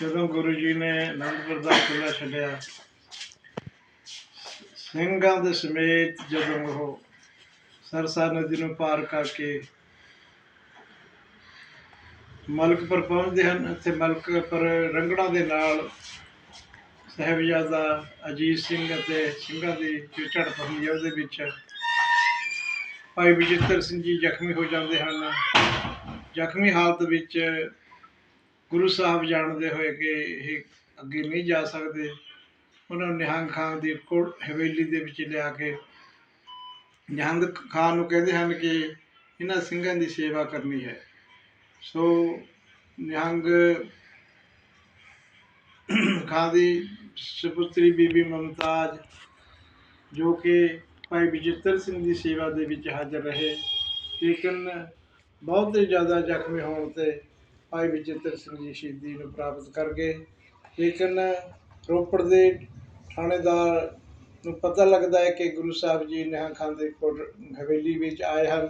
ਜਦੋਂ ਗੁਰੂ ਜੀ ਨੇ ਅਨੰਦਪੁਰ ਦਾ ਕਿਲਾ ਛੱਡਿਆ, ਸਿੰਘਾਂ ਦੇ ਸਮੇਤ ਜਦੋਂ ਉਹ ਸਰਸਾ ਨਦੀ ਨੂੰ ਪਾਰ ਕਰਕੇ ਮਲਕਪੁਰ ਪਹੁੰਚਦੇ ਹਨ ਅਤੇ ਮਲਕਪੁਰ ਰੰਗੜਾ ਦੇ ਨਾਲ ਸਾਹਿਬਜ਼ਾਦਾ ਅਜੀਤ ਸਿੰਘ ਅਤੇ ਸਿੰਘਾਂ ਦੀ ਜੋ ਝੜਪ ਹੁੰਦੀ ਹੈ, ਉਹਦੇ ਵਿੱਚ ਭਾਈ ਵਿਜੇਤਰ ਸਿੰਘ ਜੀ ਜ਼ਖਮੀ ਹੋ ਜਾਂਦੇ ਹਨ। ਜ਼ਖਮੀ ਹਾਲਤ ਵਿੱਚ ਗੁਰੂ ਸਾਹਿਬ ਜਾਣਦੇ ਹੋਏ ਕਿ ਇਹ ਅੱਗੇ ਨਹੀਂ ਜਾ ਸਕਦੇ। ਉਹਨਾਂ ਨੂੰ ਨਿਹੰਗ ਖਾਨ ਦੀ ਕੋਟ ਹਵੇਲੀ ਦੇ ਵਿੱਚ ਲਿਆ ਕੇ ਨਿਹੰਗ ਖਾਨ ਨੂੰ ਕਹਿੰਦੇ ਹਨ ਕਿ ਇਹਨਾਂ ਸਿੰਘਾਂ ਦੀ ਸੇਵਾ ਕਰਨੀ ਹੈ। ਸੋ ਨਿਹੰਗ ਖਾਨ ਦੀ ਸੁਪੁੱਤਰੀ ਬੀਬੀ ਮਮਤਾਜ ਜੋ ਕਿ ਭਾਈ ਵਿਜੇਤਰ ਸਿੰਘ ਦੀ ਸੇਵਾ ਦੇ ਵਿੱਚ ਹਾਜ਼ਰ ਰਹੇ, ਲੇਕਿਨ ਬਹੁਤ ਜ਼ਿਆਦਾ ਜ਼ਖਮੀ ਹੋਣ ਤੇ ਭਾਈ ਵਿਜੇਤਰ ਸਿੰਘ ਜੀ ਸ਼ਹੀਦੀ ਨੂੰ ਪ੍ਰਾਪਤ ਕਰ ਗਏ ਲੇਕਿਨ ਰੋਪੜ ਦੇ ਥਾਣੇਦਾਰ ਨੂੰ ਪਤਾ ਲੱਗਦਾ ਹੈ ਕਿ ਗੁਰੂ ਸਾਹਿਬ ਜੀ ਨਿਹੰਗ ਖਾਨ ਦੇ ਕੋਟ ਹਵੇਲੀ ਵਿੱਚ ਆਏ ਹਨ,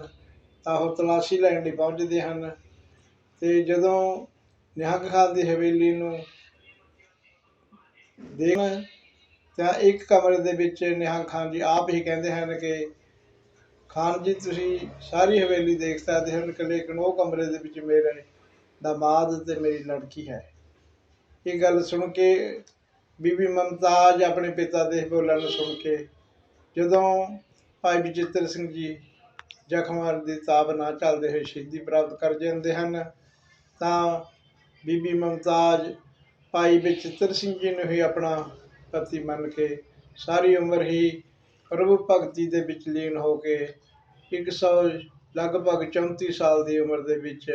ਤਾਂ ਉਹ ਤਲਾਸ਼ੀ ਲੈਣ ਲਈ ਪਹੁੰਚਦੇ ਹਨ ਤੇ ਜਦੋਂ ਨਿਹੰਗ ਖਾਨ ਦੀ ਹਵੇਲੀ ਨੂੰ ਦੇਖਣਾ ਤਾਂ ਇੱਕ ਕਮਰੇ ਦੇ ਵਿੱਚ ਨਿਹੰਗ ਖਾਨ ਜੀ ਆਪ ਹੀ ਕਹਿੰਦੇ ਹਨ ਕਿ, ਖਾਨ ਜੀ, ਤੁਸੀਂ ਸਾਰੀ ਹਵੇਲੀ ਦੇਖ ਸਕਦੇ ਹੋ ਕਿ ਲੇਕਿਨ ਉਹ ਕਮਰੇ ਦੇ ਵਿੱਚ ਮੇਰੇ ਦਾਮਾਦ ਤੇ ਮੇਰੀ ਲੜਕੀ ਹੈ। ਇਹ ਗੱਲ ਸੁਣ ਕੇ ਬੀਬੀ ਮਮਤਾਜ ਆਪਣੇ ਪਿਤਾ ਦੇ ਬੋਲਾਂ ਨੂੰ ਸੁਣ ਕੇ ਜਦੋਂ ਭਾਈ ਬਚਿੱਤਰ ਸਿੰਘ ਜੀ ਜ਼ਖਮਾਂ ਦੀ ਤਾਬ ਨਾ ਚੱਲਦੇ ਹੋਏ ਸ਼ਹੀਦੀ ਪ੍ਰਾਪਤ ਕਰ ਜਾਂਦੇ ਹਨ, ਤਾਂ ਬੀਬੀ ਮਮਤਾਜ ਭਾਈ ਬਚਿੱਤਰ ਸਿੰਘ ਜੀ ਨੂੰ ਹੀ ਆਪਣਾ ਪਤੀ ਮੰਨ ਕੇ ਸਾਰੀ ਉਮਰ ਹੀ ਪ੍ਰਭੂ ਭਗਤੀ ਦੇ ਵਿੱਚ ਲੀਨ ਹੋ ਕੇ 100 ਲਗਭਗ 34 ਸਾਲ ਦੀ ਉਮਰ ਦੇ ਵਿੱਚ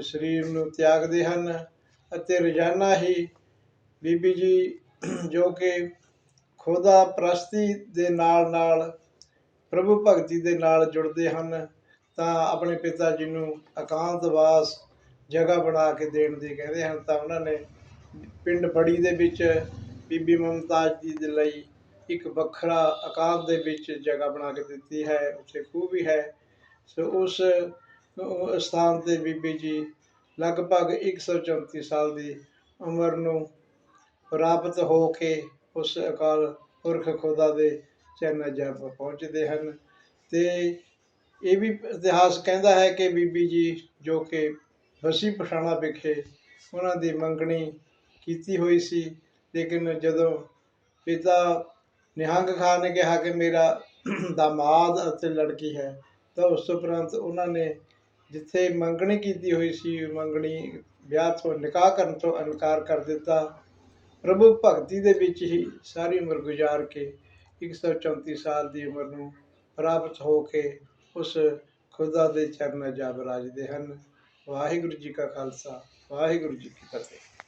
ਸਰੀਰ ਨੂੰ ਤਿਆਗਦੇ ਹਨ ਅਤੇ ਰੋਜ਼ਾਨਾ ਹੀ ਬੀਬੀ ਜੀ ਜੋ ਕਿ ਖੁਦਾ ਪ੍ਰਸਤੀ ਦੇ ਨਾਲ ਨਾਲ ਪ੍ਰਭੂ ਭਗਤੀ ਦੇ ਨਾਲ ਜੁੜਦੇ ਹਨ, ਤਾਂ ਆਪਣੇ ਪਿਤਾ ਜੀ ਨੂੰ ਇਕਾਂਤਵਾਸ ਜਗ੍ਹਾ ਬਣਾ ਕੇ ਦੇਣ ਦੀ ਕਹਿੰਦੇ ਹਨ, ਤਾਂ ਉਹਨਾਂ ਨੇ ਪਿੰਡ ਬੜੀ ਦੇ ਵਿੱਚ ਬੀਬੀ ਮਮਤਾਜ ਜੀ ਦੇ ਲਈ ਇੱਕ ਵੱਖਰਾ ਇਕਾਂਤ ਦੇ ਵਿੱਚ ਜਗ੍ਹਾ ਬਣਾ ਕੇ ਦਿੱਤੀ ਹੈ, ਉੱਥੇ ਖੂਹ ਵੀ ਹੈ। ਸੋ ਉਸ ਸਥਾਨ ਤੇ ਬੀਬੀ ਜੀ ਲਗਭਗ 134 ਸਾਲ ਦੀ ਉਮਰ ਨੂੰ ਪ੍ਰਾਪਤ ਹੋ ਕੇ ਉਸ ਅਕਾਲ ਪੁਰਖ ਖੁਦਾ ਦੇ ਚਰਨ ਜਪ ਪਹੁੰਚਦੇ ਹਨ ਤੇ ਇਹ ਵੀ ਇਤਿਹਾਸ ਕਹਿੰਦਾ ਹੈ ਕਿ ਬੀਬੀ ਜੀ ਜੋ ਕਿ ਬਸੀ ਪਠਾਣਾ ਵਿਖੇ ਉਹਨਾਂ ਦੀ ਮੰਗਣੀ ਕੀਤੀ ਹੋਈ ਸੀ, ਲੇਕਿਨ ਜਦੋਂ ਪਿਤਾ ਨਿਹੰਗ ਖਾਨ ਨੇ ਕਿਹਾ ਕਿ ਮੇਰਾ ਦਾਮਾਦ ਅਤੇ ਲੜਕੀ ਹੈ ਤਾਂ ਉਸ ਤੋਂ ਉਪਰੰਤ ਉਹਨਾਂ ਨੇ ਜਿੱਥੇ ਮੰਗਣੀ ਕੀਤੀ ਹੋਈ ਸੀ, ਮੰਗਣੀ ਵਿਆਹ ਤੋਂ ਨਿਕਾਹ ਕਰਨ ਤੋਂ ਇਨਕਾਰ ਕਰ ਦਿੱਤਾ। ਪ੍ਰਭੂ ਭਗਤੀ ਦੇ ਵਿੱਚ ਹੀ ਸਾਰੀ ਉਮਰ ਗੁਜ਼ਾਰ ਕੇ 134 ਸਾਲ ਦੀ ਉਮਰ ਨੂੰ ਪ੍ਰਾਪਤ ਹੋ ਕੇ ਉਸ ਖੁਦਾ ਦੇ ਚਰਨ ਜਾ ਬਰਾਜਦੇ ਹਨ। ਵਾਹਿਗੁਰੂ ਜੀ ਕਾ ਖਾਲਸਾ, ਵਾਹਿਗੁਰੂ ਜੀ ਕੀ ਫਤਿਹ।